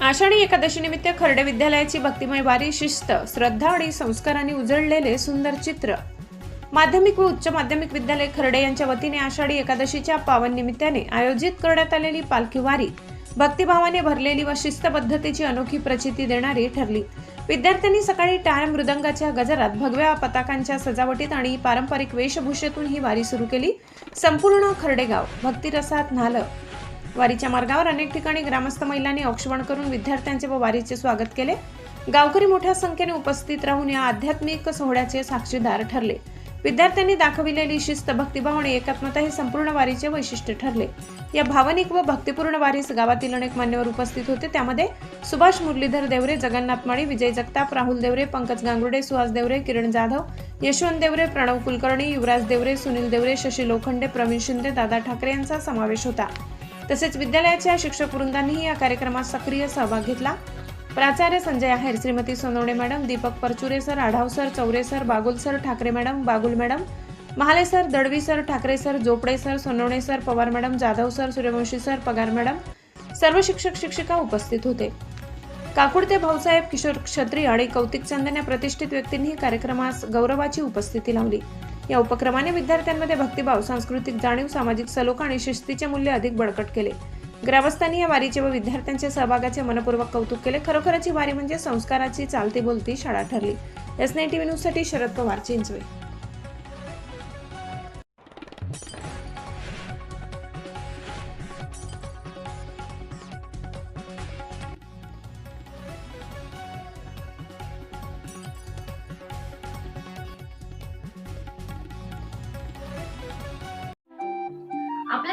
आषाढी एकादशीनिमित्त खर्डे विद्यालयाची भक्तिमय वारी शिस्त श्रद्धा आणि संस्कारांनी उजळलेले सुंदर चित्र. माध्यमिक व उच्च माध्यमिक विद्यालय खर्डे यांच्या वतीने आषाढी एकादशीच्या पावन निमित्ताने आयोजित करण्यात आलेली पालखी वारी भक्तिभावाने भरलेली व शिस्तबद्धतेची अनोखी प्रचिती देणारी ठरली. विद्यार्थ्यांनी सकाळी टाळ मृदंगाच्या गजरात भगव्या पताकांच्या सजावटीत आणि पारंपरिक वेशभूषेतून ही वारी सुरू केली. संपूर्ण खर्डेगाव भक्तिरसात न्हालं वारीच्या मार्गावर अनेक ठिकाणी ग्रामस्थ महिलांनी औक्षवण करून विद्यार्थ्यांचे व वारीचे स्वागत केले. गावकरी मोठ्या संख्येने उपस्थित राहून या आध्यात्मिक सोहळ्याचे साक्षीदार ठरले. विद्यार्थ्यांनी दाखविलेली शिस्त भक्तिभाव आणि एकात्मता हे संपूर्ण वारीचे वैशिष्ट्य ठरले. या भावनिक व भक्तिपूर्ण वारीस गावातील अनेक मान्यवर उपस्थित होते. त्यामध्ये सुभाष मुरलीधर देवरे जगन्नाथ माळी विजय जगताप राहुल देवरे पंकज गांगुर्डे सुहास देवरे किरण जाधव यशवंत देवरे प्रणव कुलकर्णी युवराज देवरे सुनील देवरे शशी लोखंडे प्रवीण शिंदे दादा ठाकरे यांचा समावेश होता. तसेच विद्यालयाच्या शिक्षक वृंदांनीही या कार्यक्रमात सक्रिय सहभाग घेतला. प्राचार्य Sanjay Aher Shrimati Sonawane madam Deepak Parchure sir Adhav sir Choure sir Bagul sir Thakare madam Bagul madam Mahale sir Dadvi sir Thakare sir Jopade sir Sonawane sir Pawar madam Jadhav sir Suryavanshi sir Pagar madam सर्व शिक्षक शिक्षिका उपस्थित होते. काकुडते भाऊसाहेब किशोर क्षत्रिय आणि कौतिक चंदन या प्रतिष्ठित व्यक्तींनी कार्यक्रमास गौरवाची उपस्थिती लावली. या उपक्रमाने विद्यार्थ्यांमध्ये भक्तिभाव सांस्कृतिक जाणीव सामाजिक सलोखा आणि शिस्तीचे मूल्य अधिक बळकट केले. ग्रामस्थांनी या वारीचे व विद्यार्थ्यांच्या सहभागाचे मनपूर्वक कौतुक केले. खरोखरची वारी म्हणजे संस्काराची चालती बोलती शाळा ठरली. एस नाईन टीव्ही न्यूजसाठी शरद पवार चिंचवे.